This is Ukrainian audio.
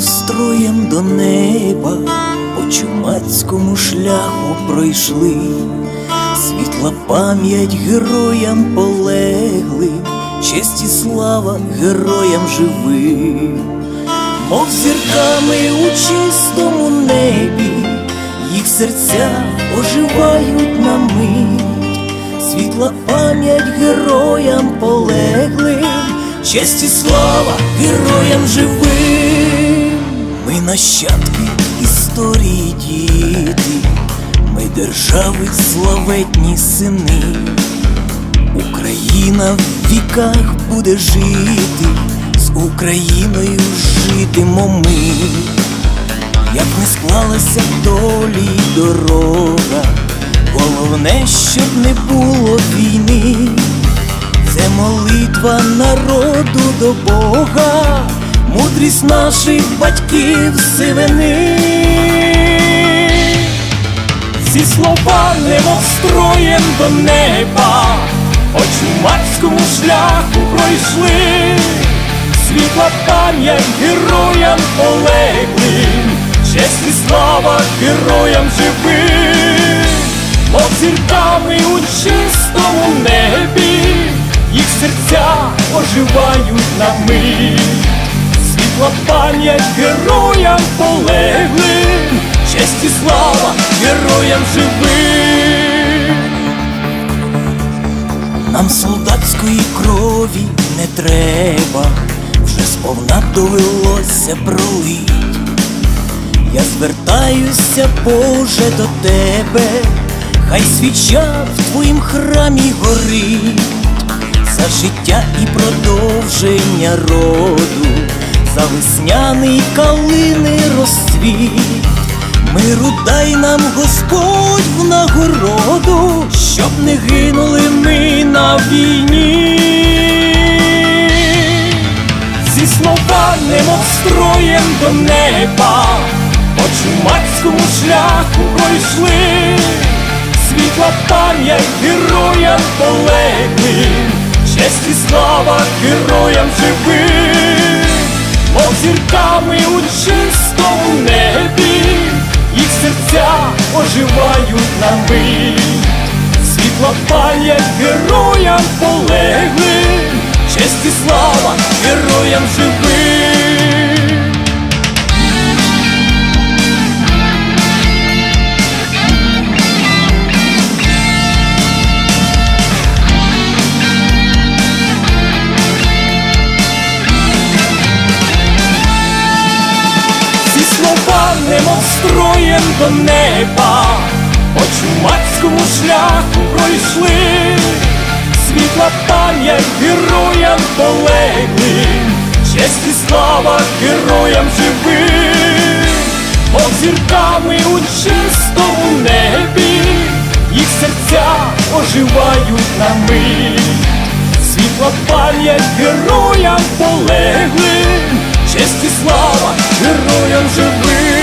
строєм до неба, по чумацькому шляху пройшли, світла пам'ять героям полеглим, честь і слава героям живим, мов зірками у чистому небі, їх серця оживають на мить, світла пам'ять героям полеглим, честь і слава героям живим. Ми нащадки історії діти, ми держави славетні сини. Україна в віках буде жити, з Україною житимо ми. Як не склалася долі дорога, головне, щоб не було війни, це молитва народу до Бога, мудрість наших батьків сивини. Ці слова немов строєм до неба, по чумацькому шляху пройшли, світла пам'ять героям полеглим, честь і слава героям живим, мов зірками у чистому небі, оживають на мить, світла пам'ять героям полеглим, честь і слава героям живим. Нам солдатської крові не треба, вже сповна довелося пролить. Я звертаюся, Боже, до тебе, хай свіча в твоїм храмі горить, за життя і продовження роду, за весняний калини розцвіт. Миру дай нам Господь в нагороду, щоб не гинули ми на війні. Ці слова немов строєм до неба, по чумацькому шляху пройшли, світла пам'ять героям полеглим, слава героям живим, мов зірками у чистому небі, їх серця оживають на мить, світла пам'ять героям полеглим, честь і слава героям живим. Строєм до неба, по чумацькому шляху пройшли, світла пам'ять героям полеглим, честь і слава героям живим, мов зірками у чистому небі, їх серця оживають на мить, світла пам'ять героям полеглим, честь і слава героям живим.